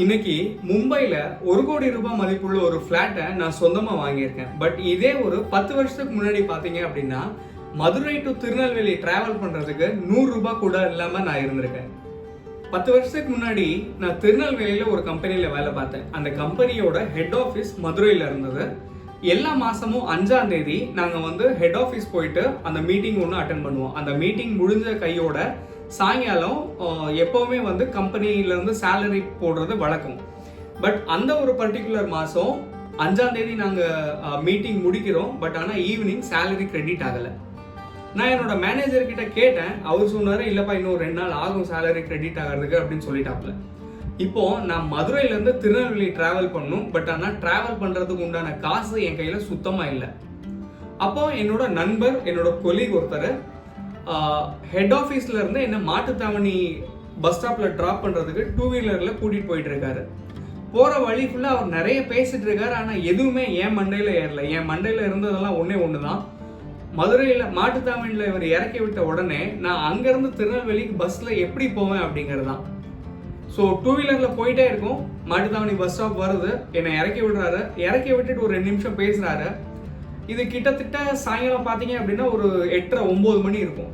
இன்னைக்கு மும்பையில் ஒரு கோடி ரூபாய் மதிப்புள்ள ஒரு ஃப்ளாட்டை நான் சொந்தமாக வாங்கியிருக்கேன். பட் இதே ஒரு பத்து வருஷத்துக்கு முன்னாடி பார்த்தீங்க அப்படின்னா மதுரை டு திருநெல்வேலி டிராவல் பண்ணுறதுக்கு நூறுரூபா கூட இல்லாமல் நான் இருந்திருக்கேன். பத்து வருஷத்துக்கு முன்னாடி நான் திருநெல்வேலியில் ஒரு கம்பெனியில் வேலை பார்த்தேன். அந்த கம்பெனியோட ஹெட் ஆஃபீஸ் மதுரையில் இருந்தது. எல்லா மாதமும் அஞ்சாம் தேதி நாங்கள் வந்து ஹெட் ஆஃபீஸ் போயிட்டு அந்த மீட்டிங் ஒன்று அட்டன் பண்ணுவோம். அந்த மீட்டிங் முடிஞ்ச கையோட சாயங்காலம் எப்போவுமே வந்து கம்பெனியிலேருந்து சேலரி போடுறது வழக்கம். பட் அந்த ஒரு பர்டிகுலர் மாதம் அஞ்சாம் தேதி மீட்டிங் முடிக்கிறோம். பட் ஆனால் ஈவினிங் சேலரி கிரெடிட் ஆகலை. நான் என்னோட மேனேஜர் கிட்ட கேட்டேன். அவர் சொன்னார் இல்லைப்பா இன்னும் ரெண்டு நாள் ஆகும் சேலரி கிரெடிட் ஆகிறதுக்கு அப்படின்னு சொல்லிட்டாப்ல. இப்போ நான் மதுரையிலேருந்து திருநெல்வேலி ட்ராவல் பண்ணும் பட் ஆனால் ட்ராவல் பண்ணுறதுக்கு உண்டான காசு என் கையில் சுத்தமாக இல்லை. அப்போ என்னோட நண்பர் என்னோட கொலீக் ஒருத்தர் ஹெட் ஆஃபீஸ்லேருந்து என்ன மாட்டுத்தாவணி பஸ் ஸ்டாப்பில் ட்ராப் பண்ணுறதுக்கு டூ வீலரில் கூட்டிகிட்டு போயிட்டுருக்காரு. போகிற வழி ஃபுல்லாக அவர் நிறைய பேசிகிட்டு இருக்காரு. ஆனால் எதுவுமே என் மண்டையில் ஏறல. என் மண்டையில் இருந்ததெல்லாம் ஒன்றே ஒன்று தான் மதுரையில் மாட்டுத்தாவணியில் இவர் இறக்கி விட்ட உடனே நான் அங்கேருந்து திருநெல்வேலிக்கு பஸ்ஸில் எப்படி போவேன் அப்படிங்கிறது தான் ஸோ டூ வீலரில் போயிட்டே இருக்கும். மாட்டுத்தாவணி பஸ் ஸ்டாப் வருது. என்னை இறக்கி விடுறாரு. இறக்கி விட்டுட்டு ஒரு ரெண்டு நிமிஷம் பேசுகிறாரு இது கிட்டத்தட்ட சாயங்காலம் பார்த்தீங்க அப்படின்னா ஒரு எட்டரை ஒம்பது மணி இருக்கும்.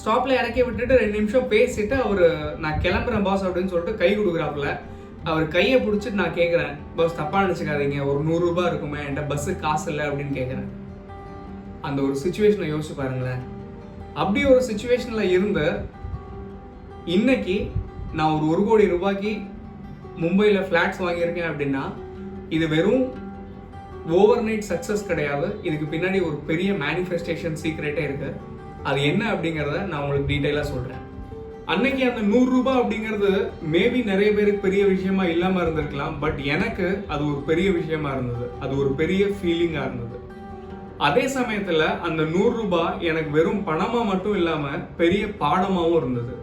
ஸ்டாப்பில் இறக்கி விட்டுட்டு ரெண்டு நிமிஷம் பேசிட்டு அவர் நான் கிளம்புறேன் பாஸ் அப்படின்னு சொல்லிட்டு கை கொடுக்குறாப்புல. அவர் கையை பிடிச்சிட்டு நான் கேட்குறேன் பாஸ் தப்பாக நினச்சிக்காதீங்க ஒரு நூறுரூபா இருக்குமே என்கிட்ட பஸ்ஸு காசு இல்லை அப்படின்னு கேட்குறேன் அந்த ஒரு சுச்சுவேஷனை யோசிச்சு பாருங்களேன். அப்படி ஒரு சுச்சுவேஷனில் இருந்து இன்னைக்கு நான் ஒரு ஒரு கோடி ரூபாய்க்கு மும்பையில் ஃப்ளாட்ஸ் வாங்கியிருக்கேன் அப்படின்னா இது வெறும் ஓவர் நைட் சக்ஸஸ் கிடையாது. இதுக்கு பின்னாடி ஒரு பெரிய மேனிஃபெஸ்டேஷன் சீக்ரெட்டே இருக்கு. அது என்ன அப்படிங்கிறத நான் உங்களுக்கு டீட்டெயிலாக சொல்கிறேன் அன்னைக்கு அந்த நூறுரூபா அப்படிங்கிறது மேபி நிறைய பேருக்கு பெரிய விஷயமா இல்லாமல் இருந்திருக்கலாம். பட் எனக்கு அது ஒரு பெரிய விஷயமா இருந்தது. அது ஒரு பெரிய ஃபீலிங்காக இருந்தது. அதே சமயத்தில் அந்த நூறு ரூபாய் எனக்கு வெறும் பணமாக மட்டும் இல்லாமல் பெரிய பாடமாகவும் இருந்தது.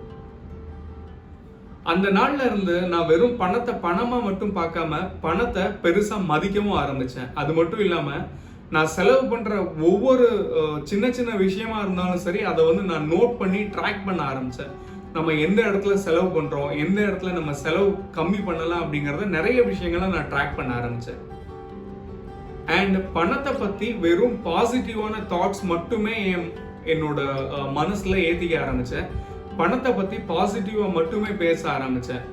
அந்த நாள்ல இருந்து நான் வெறும் பணத்தை பணமா மட்டும் பார்க்காம பணத்தை பெருசா மதிக்கவும் ஆரம்பிச்சேன். அது மட்டும் இல்லாம நான் செலவு பண்ற ஒவ்வொரு சின்ன சின்ன விஷயமா இருந்தாலும் சரி அதை வந்து நான் நோட் பண்ணி ட்ராக் பண்ண ஆரம்பிச்சேன். நம்ம எந்த இடத்துல செலவு பண்றோம் எந்த இடத்துல நம்ம செலவு கம்மி பண்ணலாம் அப்படிங்கறத நிறைய விஷயங்களை நான் ட்ராக் பண்ண ஆரம்பிச்சேன். அண்ட் பணத்தை பத்தி வெறும் பாசிட்டிவான தாட்ஸ் மட்டுமே என் என்னோட மனசுல ஏத்திக்க ஆரம்பிச்சேன். பணத்தை பற்றி பாசிட்டிவாக மட்டுமே பேச ஆரம்பித்தேன்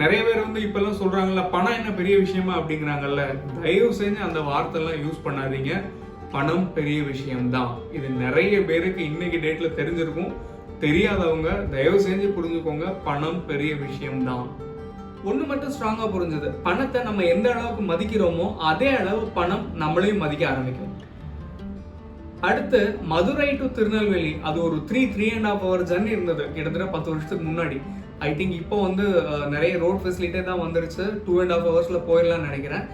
நிறைய பேர் வந்து இப்போல்லாம் சொல்கிறாங்கல்ல பணம் என்ன பெரிய விஷயமா அப்படிங்கிறாங்கல்ல தயவு செஞ்சு அந்த வார்த்தைலாம் யூஸ் பண்ணாதீங்க. பணம் பெரிய விஷயம்தான். இது நிறைய பேருக்கு இன்னைக்கு டேட்டில் தெரிஞ்சிருக்கும். தெரியாதவங்க தயவு செஞ்சு புரிஞ்சுக்கோங்க பணம் பெரிய விஷயம்தான். ஒன்று மட்டும் ஸ்ட்ராங்காக புரிஞ்சது. பணத்தை நம்ம எந்த அளவுக்கு மதிக்கிறோமோ அதே அளவு பணம் நம்மளையும் மதிக்க ஆரம்பிக்கும். அடுத்து மதுரை டு திருநெல்வேலி. அது ஒரு three three and half hour journey இருந்தது. கிட்டத்தட்ட பத்து வருஷத்துக்கு முன்னாடி. ஐ திங்க் இப்போ வந்து நிறைய ரோட் ஃபெசிலிட்டி தான் வந்துருச்சு. டூ அண்ட் ஹாஃப் ஹவர்ஸில் போயிடலாம்னு நினைக்கிறேன்.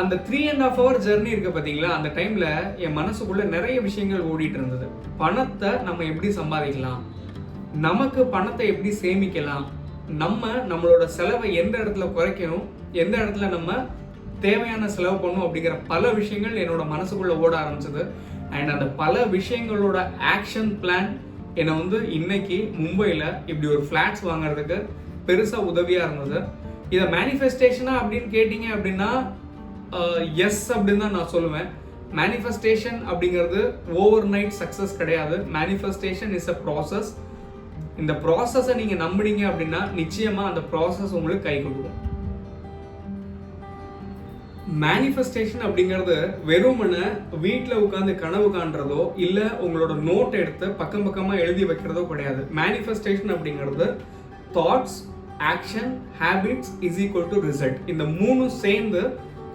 அந்த three and half hour journey இருக்கு பார்த்தீங்களா அந்த டைமில் என் மனசுக்குள்ள நிறைய விஷயங்கள் ஓடிட்டு இருந்தது. பணத்தை நம்ம எப்படி சம்பாதிக்கலாம்? நமக்கு பணத்தை எப்படி சேமிக்கலாம்? நம்ம நம்மளோட செலவை எந்த இடத்துல குறைக்கணும்? எந்த இடத்துல நம்ம தேவையான செலவு பண்ணும் அப்படிங்கிற பல விஷயங்கள் என்னோட மனசுக்குள்ள ஓட ஆரம்பிச்சது. அண்ட் அந்த பல விஷயங்களோட ஆக்ஷன் பிளான் என்னை வந்து இன்னைக்கு மும்பையில் இப்படி ஒரு ஃப்ளாட்ஸ் வாங்குறதுக்கு பெருசாக உதவியாக இருந்தது. இதை மேனிஃபெஸ்டேஷனாக அப்படின்னு கேட்டிங்க அப்படின்னா எஸ் அப்படின்னு தான் நான் சொல்லுவேன். மேனிஃபெஸ்டேஷன் அப்படிங்கிறது ஓவர் நைட் சக்ஸஸ் கிடையாது. மேனிஃபெஸ்டேஷன் இஸ் அ ப்ராசஸ் இந்த ப்ராசஸை நீங்கள் நம்புனீங்க அப்படின்னா நிச்சயமாக அந்த ப்ராசஸ் உங்களுக்கு கை கொடுக்கும். மேனிஃபெஸ்டேஷன் அப்படிங்கிறது வெறுமனை வீட்டில் உட்காந்து கனவு காண்றதோ இல்லை உங்களோட நோட் எடுத்து பக்கம் பக்கமாக எழுதி வைக்கிறதோ கிடையாது. மேனிஃபெஸ்டேஷன் அப்படிங்கிறது thoughts action habits is equal to result இந்த மூணும் சேர்ந்து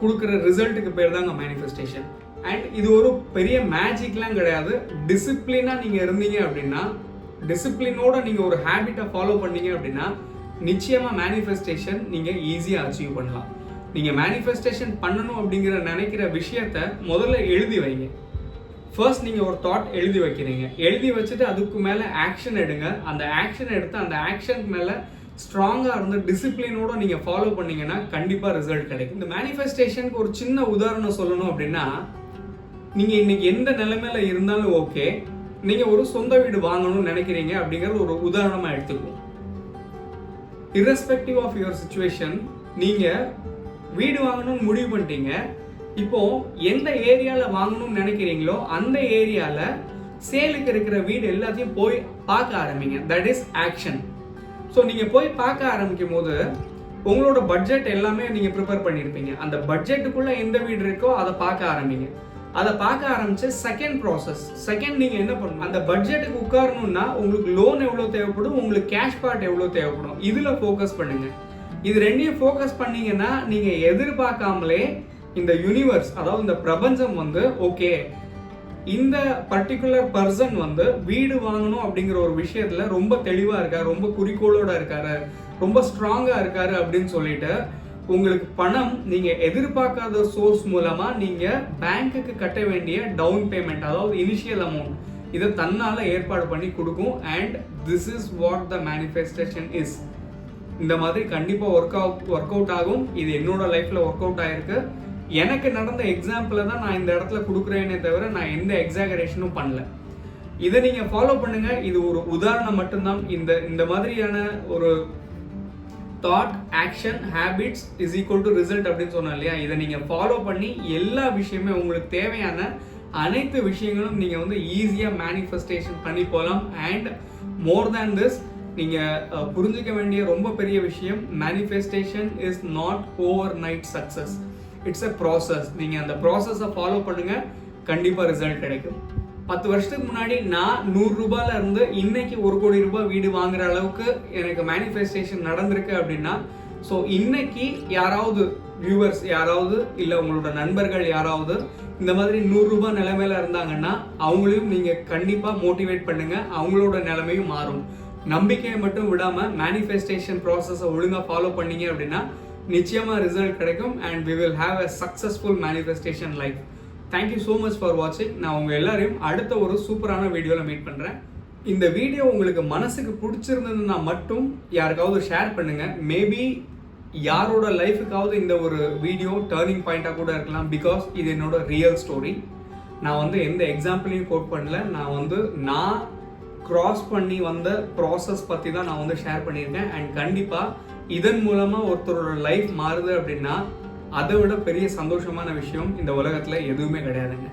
கொடுக்குற ரிசல்ட்டுக்கு பேர் தாங்க மேனிஃபெஸ்டேஷன் அண்ட் இது ஒரு பெரிய மேஜிக்லாம் கிடையாது. டிசிப்ளினாக நீங்கள் இருந்தீங்க அப்படின்னா டிசிப்ளினோட நீங்கள் ஒரு ஹேபிட்டை ஃபாலோ பண்ணீங்க அப்படின்னா நிச்சயமாக மேனிஃபெஸ்டேஷன் நீங்கள் ஈஸியாக அச்சீவ் பண்ணலாம். நீங்கள் மேனிஃபெஸ்டேஷன் பண்ணணும் அப்படிங்கிற நினைக்கிற விஷயத்த முதல்ல எழுதி வைங்க. ஃபர்ஸ்ட் நீங்கள் ஒரு தாட் எழுதி வைக்கிறீங்க. எழுதி வச்சுட்டு அதுக்கு மேலே ஆக்ஷன் எடுங்க. அந்த ஆக்ஷன் எடுத்து அந்த ஆக்ஷன் மேலே ஸ்ட்ராங்காக இருந்து டிசிப்ளினோட நீங்கள் ஃபாலோ பண்ணீங்கன்னா கண்டிப்பாக ரிசல்ட் கிடைக்கும். இந்த மேனிஃபெஸ்டேஷனுக்கு ஒரு சின்ன உதாரணம் சொல்லணும் அப்படின்னா நீங்கள் இன்னைக்கு எந்த நிலைமையில இருந்தாலும் ஓகே நீங்கள் ஒரு சொந்த வீடு வாங்கணும்னு நினைக்கிறீங்க அப்படிங்கிறது ஒரு உதாரணமாக எடுத்துக்குவோம். இரஸ்பெக்டிவ் ஆஃப் யுவர் சுச்சுவேஷன் நீங்கள் வீடு வாங்கணும்னு முடிவு பண்ணிட்டீங்க. இப்போ எந்த ஏரியாவில் வாங்கணும்னு நினைக்கிறீங்களோ அந்த ஏரியாவில் சேலுக்கு இருக்கிற வீடு எல்லாத்தையும் போய் பார்க்க ஆரம்பிங்க. தட் இஸ் ஆக்ஷன் ஸோ நீங்கள் போய் பார்க்க ஆரம்பிக்கும் போது உங்களோட பட்ஜெட் எல்லாமே நீங்கள் ப்ரிப்பேர் பண்ணியிருப்பீங்க அந்த பட்ஜெட்டுக்குள்ளே எந்த வீடு இருக்கோ அதை பார்க்க ஆரம்பிங்க. அதை பார்க்க ஆரம்பிச்சு செகண்ட் ப்ராசஸ் செகண்ட் நீங்கள் என்ன பண்ணணும்? அந்த பட்ஜெட்டுக்கு உட்காரணும்னா உங்களுக்கு லோன் எவ்வளோ தேவைப்படும்? உங்களுக்கு கேஷ் பார்ட் எவ்வளோ தேவைப்படும்? இதில் ஃபோக்கஸ் பண்ணுங்கள் இது ரெண்டையும் ஃபோக்கஸ் பண்ணீங்கன்னா நீங்கள் எதிர்பார்க்காமலே இந்த யூனிவர்ஸ் அதாவது இந்த பிரபஞ்சம் வந்து ஓகே இந்த பர்டிகுலர் பர்சன் வந்து வீடு வாங்கணும் அப்படிங்கிற ஒரு விஷயத்துல ரொம்ப தெளிவாக இருக்கார் ரொம்ப குறிக்கோளோட இருக்காரு ரொம்ப ஸ்ட்ராங்காக இருக்காரு அப்படின்னு சொல்லிட்டு உங்களுக்கு பணம் நீங்கள் எதிர்பார்க்காத சோர்ஸ் மூலமாக நீங்கள் பேங்க்குக்கு கட்ட வேண்டிய டவுன் பேமெண்ட் அதாவது இனிஷியல் அமௌண்ட் இதை தன்னால் ஏற்பாடு பண்ணி கொடுக்கும். And this is what the manifestation is இந்த மாதிரி கண்டிப்பாக ஒர்க் அவுட் ஒர்க் அவுட் ஆகும். இது என்னோட லைஃப்பில் ஒர்க் அவுட் ஆகிருக்கு எனக்கு நடந்த எக்ஸாம்பிளை தான் நான் இந்த இடத்துல கொடுக்குறேனே தவிர நான் எந்த எக்ஸாகரேஷனும் பண்ணல. இதை நீங்கள் ஃபாலோ பண்ணுங்கள் இது ஒரு உதாரணம் மட்டும்தான். இந்த இந்த மாதிரியான ஒரு thought action habits is equal to result அப்படின்னு சொன்னோம் இல்லையா? இதை நீங்கள் ஃபாலோ பண்ணி எல்லா விஷயமே உங்களுக்கு தேவையான அனைத்து விஷயங்களும் நீங்கள் வந்து ஈஸியாக மேனிஃபெஸ்டேஷன் பண்ணி போகலாம் அண்ட் மோர் தேன் திஸ் நீங்கள் புரிஞ்சிக்க வேண்டிய ரொம்ப பெரிய விஷயம் manifestation is not overnight success it's a process நீங்கள் அந்த ப்ராசஸை ஃபாலோ பண்ணுங்கள் கண்டிப்பாக ரிசல்ட் கிடைக்கும். பத்து வருஷத்துக்கு முன்னாடி நான் நூறு ரூபாயில இருந்து இன்னைக்கு ஒரு கோடி ரூபாய் வீடு வாங்குற அளவுக்கு எனக்கு மேனிஃபெஸ்டேஷன் நடந்திருக்கு அப்படின்னா ஸோ இன்னைக்கு யாராவது வியூவர்ஸ் யாராவது இல்லை உங்களோட நண்பர்கள் யாராவது இந்த மாதிரி நூறுரூபா நிலைமையில இருந்தாங்கன்னா அவங்களையும் நீங்கள் கண்டிப்பாக மோட்டிவேட் பண்ணுங்கள் அவங்களோட நிலைமையும் மாறும். நம்பிக்கையை மட்டும் விடாமல் மேனிஃபெஸ்டேஷன் ப்ராசஸை ஒழுங்காக ஃபாலோ பண்ணீங்க அப்படின்னா நிச்சயமாக ரிசல்ட் கிடைக்கும் and we will have a successful manifestation life thank you so much for வாட்சிங் நான் உங்கள் எல்லாரையும் அடுத்த ஒரு சூப்பரான வீடியோவில் மீட் பண்ணுறேன் இந்த வீடியோ உங்களுக்கு மனசுக்கு பிடிச்சிருந்ததுன்னா மட்டும் யாருக்காவது ஷேர் பண்ணுங்கள் மேபி யாரோட லைஃபுக்காவது இந்த ஒரு வீடியோ டேர்னிங் பாயிண்ட்டாக கூட இருக்கலாம் பிகாஸ் இது என்னோட ரியல் ஸ்டோரி நான் வந்து எந்த எக்ஸாம்பிளையும் கோட் பண்ணல. நான் வந்து நான் க்ராஸ் பண்ணி வந்த ப்ராசஸ் பற்றி தான் நான் வந்து ஷேர் பண்ணியிருக்கேன். அண்ட் கண்டிப்பாக இதன் மூலமாக ஒருத்தரோட லைஃப் மாறுது அப்படின்னா அதை விட பெரிய சந்தோஷமான விஷயம் இந்த உலகத்தில் எதுவுமே கிடையாதுங்க.